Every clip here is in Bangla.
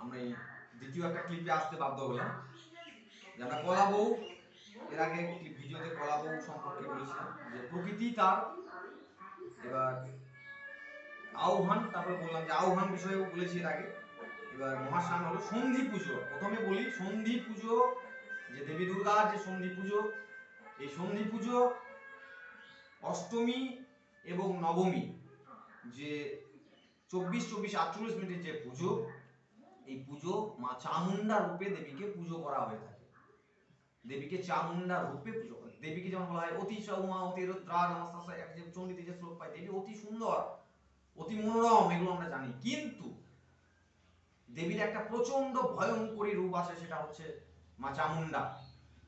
আমরা দ্বিতীয় একটা ক্লিপে আসতে বাধ্য হলাম যে আমরা কলা বউ। এর আগে একটি ভিডিওতে কলা বউ সম্পর্কে বলেছিলাম যে প্রকৃতি তার। এবার আহ্বান, তারপর বললাম যে আহ্বান বিষয়েও বলেছি এর আগে। এবার মহাস্নান হলো সন্ধি পুজো। প্রথমে বলি সন্ধি পুজো, যে দেবী দুর্গার যে সন্ধি পুজো। এই সন্ধি পুজো অষ্টমী এবং নবমী, যে চব্বিশ চব্বিশ, আটচল্লিশ মিনিটের যে পুজো এই পুজো মা চামুন্ডা রূপে দেবীকে পুজো করা হয়ে থাকে। দেবীকে চামুন্ডা রূপে পুজো করে দেবীকে যেমন বলা হয়, অতি সৌমা অতি রুদ্রা নমস্তাসা এক যে যে শ্লোক পাই। দেবী অতি সুন্দর, অতি মনোরম, এগুলো আমরা জানি। কিন্তু দেবীর একটা প্রচণ্ড ভয়ঙ্করী রূপ আছে, সেটা হচ্ছে মা চামুন্ডা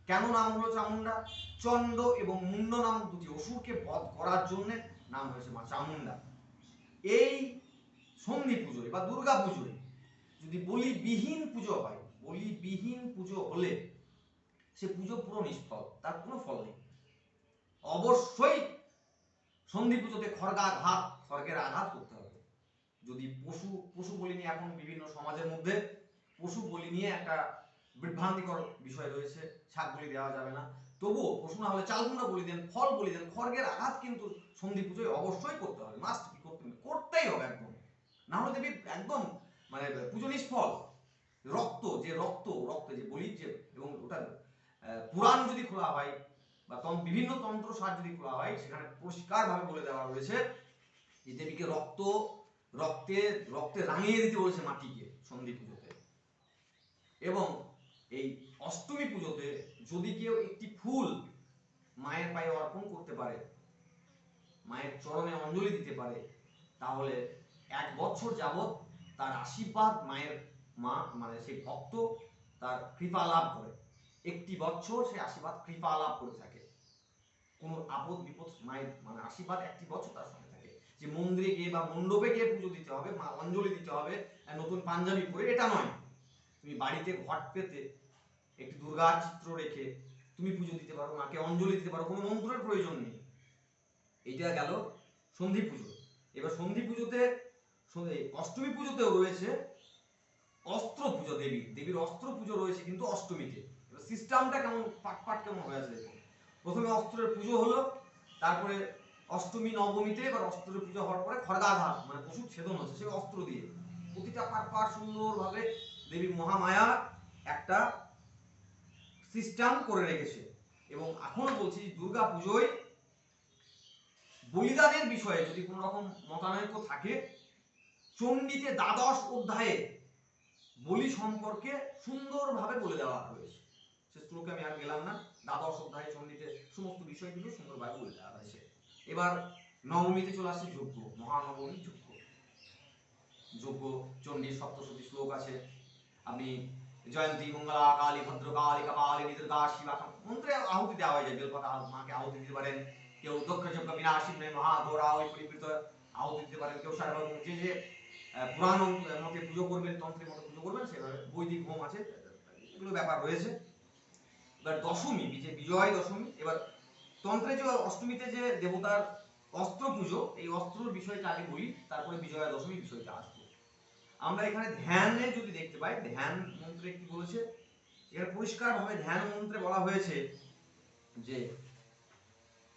কেন নাম হলো চামুন্ডা চন্ড এবং মুন্ড নাম দুটি অসুরকে বধ করার জন্য নাম হয়েছে মা চামুন্ডা এই সন্ধি পুজোয় বা দুর্গা পুজোয় যদি বলিবিহীন পুজো হয়, বলিবিহীন পুজো হলে সে পুজো পুরো নিষ্ফল, তার কোনো ফল নেই। অবশ্যই সন্ধি পুজোতে খড়গাঘাত, স্বর্গের আঘাত করতে হবে। যদি পশু পশু বলি নিয়ে এখন বিভিন্ন সমাজের মধ্যে পশু বলি নিয়ে একটা বিভ্রান্তিকর বিষয় রয়েছে, শাক বলি দেওয়া যাবে না। তবুও পশু না হলে চালগুনা বলি দেন, ফল বলি দেন, খড়গের আঘাত কিন্তু সন্ধি পুজোয় অবশ্যই করতে হবে। মাস্ট করতে হবে, করতেই হবে একদম। না হলে দেবী একদম মানে পুজো নিষ্ফল রক্ত, যে রক্ত রক্ত যে বলি যে, এবং ওটা পুরাণ যদি খোলা হয়, বা বিভিন্ন তন্ত্র সার যদি খোলা হয়, সেখানে পরিষ্কার পরিষ্কারভাবে বলে দেওয়া রয়েছে যে দেবীকে রক্ত, রক্তে রক্তে রাঙিয়ে দিতে বলেছে মাটিকে সন্ধি পুজোতে। এবং এই অষ্টমী পুজোতে যদি কেউ একটি ফুল মায়ের পায়ে অর্পণ করতে পারে, মায়ের চরণে অঞ্জলি দিতে পারে, তাহলে এক বছর যাবত তার আশীর্বাদ, মায়ের মা মানে সেই ভক্ত, তার কৃপা লাভ করে। একটি বছর সে আশীর্বাদ, কৃপা লাভ করে থাকে। কোনো আপদ, বিপদ, মায়ের মানে আশীর্বাদ একটি বছর তার সঙ্গে থাকে। যে মন্দিরে গিয়ে বা মণ্ডপে গিয়ে পুজো দিতে হবে, মা অঞ্জলি দিতে হবে নতুন পাঞ্জাবি পরে, এটা নয়। তুমি বাড়িতে ঘট পেতে, একটি দুর্গার চিত্র রেখে তুমি পুজো দিতে পারো, মাকে অঞ্জলি দিতে পারো, কোনো মন্ত্রের প্রয়োজন নেই। এইটা গেল সন্ধি পুজো। এবার সন্ধি পুজোতে অষ্টমী পুজোতেও রয়েছে অস্ত্র পুজো দেবীর দেবীর অস্ত্র পুজো রয়েছে কিন্তু অষ্টমীতে। এবার সিস্টেমটা কেমন পাট পাট কেমন হয়ে আছে দেখুন। প্রথমে অস্ত্রের পুজো হলো, তারপরে অষ্টমী, নবমীতে এবার অস্ত্রের পুজো হওয়ার পরে খড়গাঘাত মানে পশু ছেদন হচ্ছে সেই অস্ত্র দিয়ে। প্রতিটা পাট পাট সুন্দরভাবে দেবী মহামায়া একটা সিস্টেম করে রেখেছে। এবং এখনও বলছি দুর্গা পুজোয় বলিদানের বিষয়ে যদি কোনো রকম মতানৈক্য থাকে চণ্ডীতে দ্বাদশ অধ্যায়ে বলি সম্পর্কে সুন্দরভাবে বলে দেওয়া হয়েছে। সে শ্লোকে আমি আর গেলাম না। দ্বাদশ অধ্যায়ে চণ্ডীতে সমস্ত বিষয়গুলো সুন্দরভাবে বলে দেওয়া হয়েছে। এবার নবমীতে চলে আসছে যজ্ঞ, মহানবমী যজ্ঞ। যজ্ঞ, চণ্ডীর সপ্তশতী শ্লোক আছে। আপনি জয়ন্তী, মঙ্গলা, কালী, ভদ্র, কালী, কপালী দুর্গা শিবা মন্ত্রে আহুতি দেওয়া হয়ে যায় বেলপাতা, মাকে আহুতি দিতে পারেন। কেউ দক্ষ যজ্ঞ বিনাশী মহাধরা ওই পরিবৃত আহুতি দিতে পারেন। কেউ সারা যে যে পুরাণ মতে পুজো করবেন, তন্ত্রের মতো পুজো করবেন, সেভাবে বৈদিক হোম আছে, এগুলো ব্যাপার রয়েছে। এবার দশমী যে বিজয় দশমী, এবার তন্ত্রে যে অষ্টমীতে যে দেবতার অস্ত্র পুজো, এই অস্ত্রর বিষয়টা আগে বলি, তারপরে বিজয়া দশমী বিষয়টা আসবে। আমরা এখানে ধ্যানে যদি দেখতে পাই, ধ্যান মন্ত্রে কি বলেছে? এখানে পরিষ্কারভাবে ধ্যান মন্ত্রে বলা হয়েছে যে,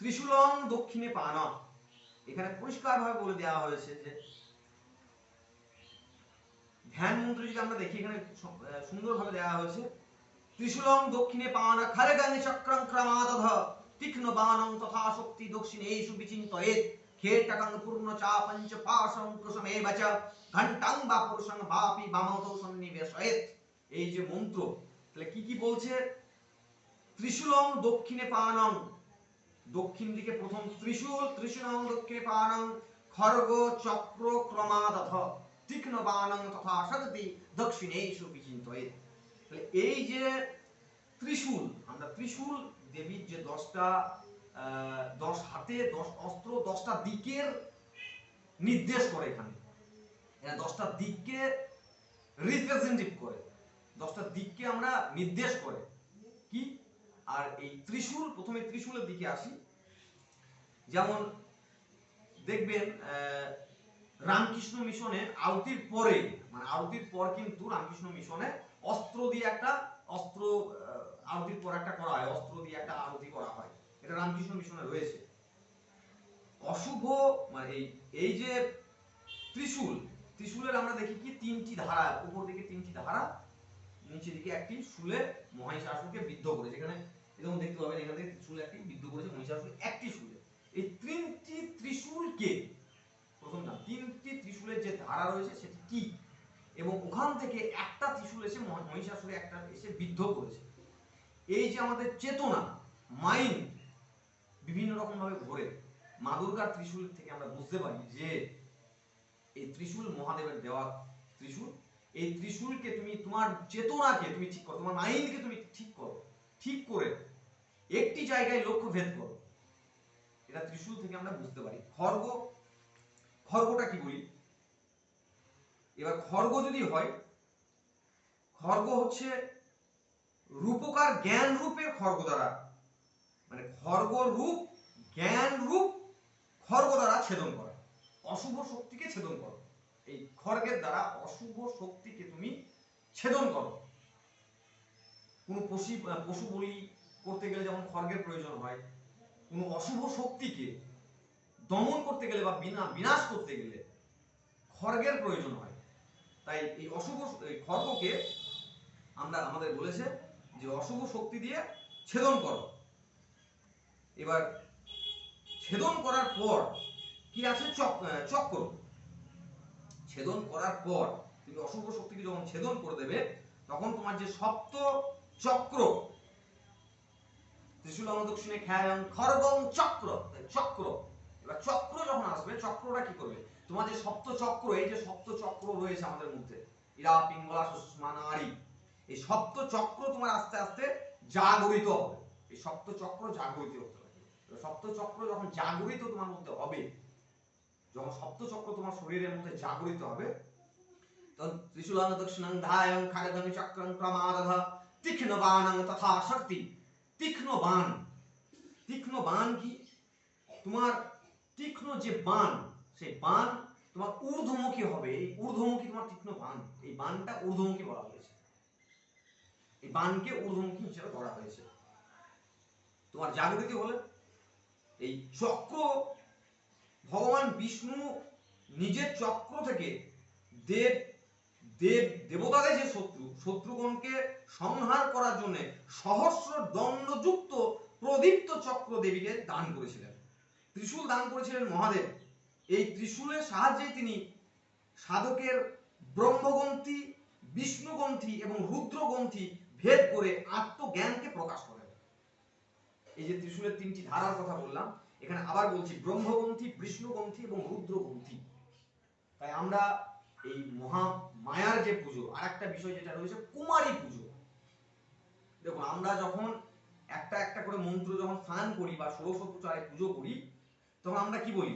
ত্রিশূলং দক্ষিণে পানা। এখানে পরিষ্কারভাবে বলে দেওয়া হয়েছে যে ধ্যান মন্ত্রে যদি আমরা দেখি, এখানে সুন্দরভাবে দেওয়া হয়েছে, ত্রিশূলং দক্ষিণে পান খরগং চক্রং ক্রমাদধ, তীক্ষ্ণ বাণং তথা শক্তি দক্ষিণে দক্ষিণেষু বিচিন্তয়েত খেটকং পূর্ণ চা পঞ্চ পাশং কুসুমেব চ ঘণ্টাং বা পুরুষং বাপি বামতো সন্নিবেশয়েত। এই যে মন্ত্র, তাহলে কি কি বলছে? ত্রিশূলং দক্ষিণে পানং, দক্ষিণ দিকে প্রথম ত্রিশূল, ত্রিশূলং দক্ষিণে পানং খর্গ চক্র ক্রমাদধ। তীক্ষ্ণ বাণং তথা শক্তি দক্ষিণেষু বিচিন্তয়েত তাহলে এই যে ত্রিশূল, আমরা ত্রিশূল দেবীর যে দশটা দশ হাতে, দশ অস্ত্র, দশটা দিকের নির্দেশ করে এখানে। এরা দশটা দিককে রিপ্রেজেন্টেটিভ করে। দশটা দিককে আমরা নির্দেশ করে। কি? আর এই ত্রিশূল, প্রথমে ত্রিশূলের দিকে আসি। যেমন দেখবেন রামকৃষ্ণ মিশনে আলতির পরে মানে আরতির পর কিন্তু রামকৃষ্ণ মিশনে অস্ত্র দিয়ে একটা অস্ত্র আহ, আরতির পর একটা করা হয় অস্ত্র দিয়ে একটা আরতি করা হয়। এটা রামকৃষ্ণ মিশনে রয়েছে। অশুভ মানে এই এই যে ত্রিশূল ত্রিশূলের আমরা দেখি কি? তিনটি ধারা উপর দিকে তিনটি ধারা নিচে দিকে একটি শুলে মহিষাসুরকে বিদ্ধ করে যেখানে এরকম দেখতে পাবেন এখান থেকে ত্রিশূল একটি বিদ্ধ করেছে মহিষাসুর একটি শুলে। এই তিনটি ত্রিশূলকে প্রথম না, তিনটি ত্রিশূলের যে ধারা রয়েছে সেটি কি? এবং ওখান থেকে একটা ত্রিশূল এসে মহিষাসুরে একটা এসে বিদ্ধ করেছে। এই যে আমাদের চেতনা মাইন্ড বিভিন্ন রকম ভাবে ঘোরে মা দুর্গার ত্রিশূল থেকে আমরা বুঝতে পারি যে এই ত্রিশূল মহাদেবের দেওয়া ত্রিশূল। এই ত্রিশূলকে তুমি তোমার চেতনাকে তুমি ঠিক করো, তোমার মাইন্ডকে তুমি ঠিক করো, ঠিক করে একটি জায়গায় লক্ষ্য ভেদ করো। এটা ত্রিশূল থেকে আমরা বুঝতে পারি। খর্গ খর্গটা কি বলি? এবার খর্গ যদি হয়, খর্গ হচ্ছে রূপকার জ্ঞান রূপের খর্গ দ্বারা মানে খর্গ রূপ, জ্ঞান রূপ খর্গ দ্বারা ছেদন করা। অশুভ শক্তিকে ছেদন করো। এই খড়গের দ্বারা অশুভ শক্তিকে তুমি ছেদন করো। কোনো পশু পশু বলি করতে গেলে যেমন খড়গের প্রয়োজন হয়, কোনো অশুভ শক্তিকে দমন করতে গেলে বা বিনা, বিনাশ করতে গেলে খর্গের প্রয়োজন হয়। তাই এই অশুভ, এই খড়গকে আমরা, আমাদের বলেছে যে অশুভ শক্তি দিয়ে ছেদন করো। এবার ছেদন করার পর কি আছে? চক্র। ছেদন করার পর তুমি অশুভ শক্তিকে যখন ছেদন করে দেবে, তখন তোমার যে সপ্ত চক্র, ত্রিশূল দক্ষিণে খ্যায়ং খর্গং চক্র চক্র এবার চক্র যখন আসবে, চক্রটা কি করবে? তোমার যে সপ্ত চক্র, এই যে সপ্ত চক্র রয়েছে আমাদের মধ্যে, ইরা, পিঙ্গলা সুষ্মানারি এই সপ্ত চক্র তোমার আস্তে আস্তে জাগরিত হবে। এই সপ্ত চক্র জাগরিত হতে হবে। সপ্ত চক্র যখন জাগরিত তোমার মধ্যে হবে, যখন সপ্ত চক্র তোমার শরীরের মধ্যে জাগরিত হবে, তখন ত্রিশূলাং দক্ষিণাং ধায়ং খাড়গং চক্রং ক্রমাদধ, তীক্ষ্ণ বাণং তথা শক্তি। তীক্ষ্ণ বাণ। তীক্ষ্ণ বাণ কি? তোমার তীক্ষ্ণ যে বান সেই বাণ তোমার ঊর্ধ্বমুখী হবে। এই ঊর্ধ্বমুখী তোমার তীক্ষ্ণ বাণ। এই বাণটা ঊর্ধ্বমুখী বলা হয়েছে। এই বানকে ঊর্ধ্বমুখী হিসেবে করা হয়েছে। তোমার জাগৃতি হলে এই চক্র, ভগবান বিষ্ণু নিজের চক্র থেকে দেব দেব, দেবতাদের যে শত্রু, শত্রুগণকে সংহার করার জন্য সহস্র দণ্ডযুক্ত প্রদীপ্ত চক্র দেবীকে দান করেছিলেন। ত্রিশূল দান করেছিলেন মহাদেব। এই ত্রিশূলের সাহায্যে তিনি সাধকের ব্রহ্মগ্রন্থি, বিষ্ণুগ্রন্থি এবং রুদ্রগ্রন্থি ভেদ করে আত্মজ্ঞানকে প্রকাশ করেন। এই যে ত্রিশূলের তিনটি ধারার কথা বললাম, এখানে আবার বলছি ব্রহ্মগ্রন্থি, বিষ্ণুগ্রন্থি এবং রুদ্রগ্রন্থি। তাই আমরা এই মহা মায়ার যে পুজো আর একটা বিষয় যেটা রয়েছে, কুমারী পুজো। দেখুন, আমরা যখন একটা একটা করে মন্ত্র যখন স্নান করি বা ষোড়শ প্রচারে পুজো করি তখন আমরা কি বলি?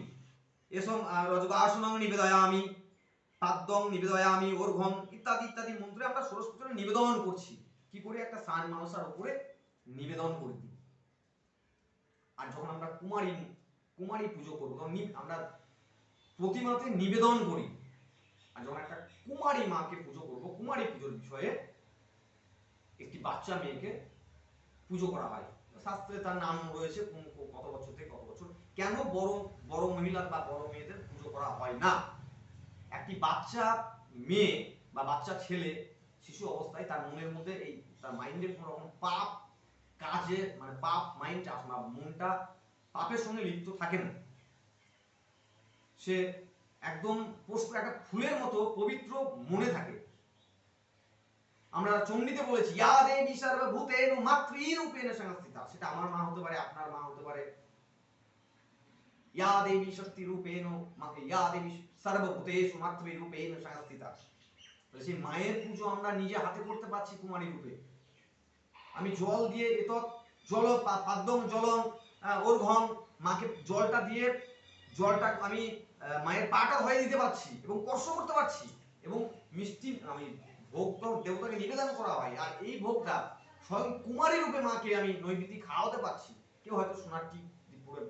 এসব রজগাসনং নিবেদয়ামি, পাদ্যং নিবেদয়ামি ওর্ঘম ইত্যাদি ইত্যাদি মন্ত্রে আমরা ষোড়শ প্রচারে নিবেদন করছি। কি করি? একটা স্নান মানুষের উপরে নিবেদন করে দিই। আর যখন আমরা কুমারী কুমারী পুজো করব, তখন আমরা প্রতিমাতে নিবেদন করি। আর যখন একটা কুমারী মাকে পুজো করব, কুমারী পুজোর বিষয়ে একটি বাচ্চা মেয়েকে পুজো করা হয়। শাস্ত্রে তার নাম রয়েছে কত বছর থেকে কত কেন বড় বড় মহিলা বা বড় মেয়েদের পুজো করা হয় না? একটি বাচ্চা মেয়ে বা বাচ্চা ছেলে শিশু অবস্থায় তার মনের মধ্যে এই, তার মাইন্ডের কোনো রকম পাপ কাজে মানে পাপ মাইন্ড আসে না মনটা পাপের সঙ্গে লিপ্ত থাকে না, সে একদম পুষ্প একটা ফুলের মতো পবিত্র মনে থাকে। আমরা চণ্ডীতে বলেছি, ইয়া দেবী সর্বভূতেন মাতৃরূপেণ সংস্থিতা। সেটা আমার মা হতে পারে, আপনার মা হতে পারে ইয়া দেবী শক্তি রূপেণ ইয়া দেবী সর্বভূতেষু তাহলে সেই মায়ের পুজো আমরা নিজে হাতে করতে পারছি কুমারী রূপে আমি জল দিয়ে এত জল পাদ্যম জলম মাকে জলটা দিয়ে জলটা আমি মায়ের পাটা ধরে দিতে পারছি এবং স্পর্শ করতে পারছি এবং মিষ্টি আমি ভোগ তো দেবতাকে নিবেদন করা হয়। আর এই ভোগটা স্বয়ং কুমারী রূপে মাকে আমি নৈবেদ্য খাওয়াতে পারছি কেউ হয়তো সোনার টিপ পরে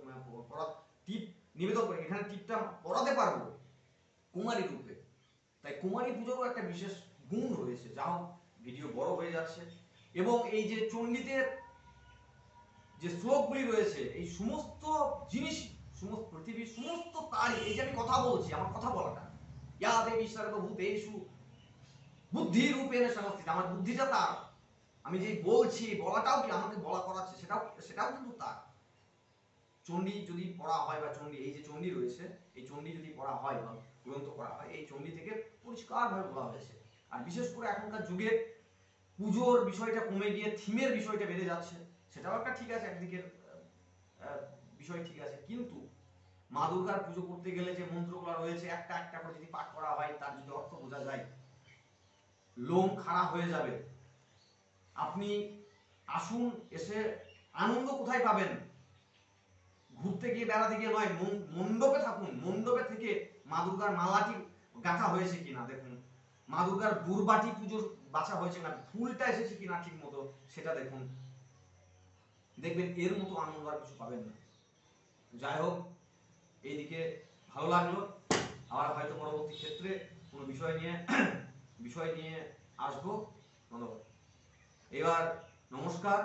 পরা টিপ নিবেদন করে, এখানে টিপটা পরাতে পারব কুমারী রূপে। তাই কুমারী পুজোরও একটা বিশেষ গুণ রয়েছে, যা ভিডিও বড় হয়ে যাচ্ছে। এবং এই যে চণ্ডীতে যে শ্লোকগুলি রয়েছে, এই সমস্ত জিনিস, সমস্ত পৃথিবীর সমস্ত তারই, এই যে আমি কথা বলছি, আমার কথা বলাটা ইয়া দেবী সর্বভূতেষু বুদ্ধি রূপেণ সংস্থিত আমার বুদ্ধিটা তার। আমি যে বলছি, বলাটাও কি আমাকে বলা করাচ্ছে, সেটাও সেটাও কিন্তু তার। চণ্ডী যদি পড়া হয় বা চণ্ডী, এই যে চণ্ডী রয়েছে, এই চণ্ডী যদি পড়া হয় বা গ্রন্থ করা হয়, এই চণ্ডী থেকে পরিষ্কারভাবে বলা হয়েছে। আর বিশেষ করে এখনকার যুগে পুজোর বিষয়টা কমে গিয়ে থিমের বিষয়টা বেড়ে যাচ্ছে, সেটাও একটা ঠিক আছে, একদিকের বিষয় ঠিক আছে। কিন্তু মা দুর্গার পুজো করতে গেলে যে মন্ত্রগুলো রয়েছে, একটা একটা করে যদি পাঠ করা হয়, তার যদি অর্থ বোঝা যায়, লোম খাড়া হয়ে যাবে। আপনি আসুন, এসে আনন্দ কোথায় পাবেন? ঘুরতে গিয়ে, বেড়াতে গিয়ে নয় মণ্ডপে থাকুন। মণ্ডপে থেকে মা দুর্গার মালাটি গাঁথা হয়েছে কিনা দেখুন। মা দুর্গার দুর্বাটি পুজোর বাছা হয়েছে না ফুলটা এসেছে কিনা ঠিক মতো, সেটা দেখুন। দেখবেন এর মতো আনন্দ আর কিছু পাবেন না। যাই হোক, এইদিকে ভালো লাগল। আবার হয়তো পরবর্তী ক্ষেত্রে কোনো বিষয় নিয়ে বিষয় নিয়ে আসব। ধন্যবাদ। এবার নমস্কার।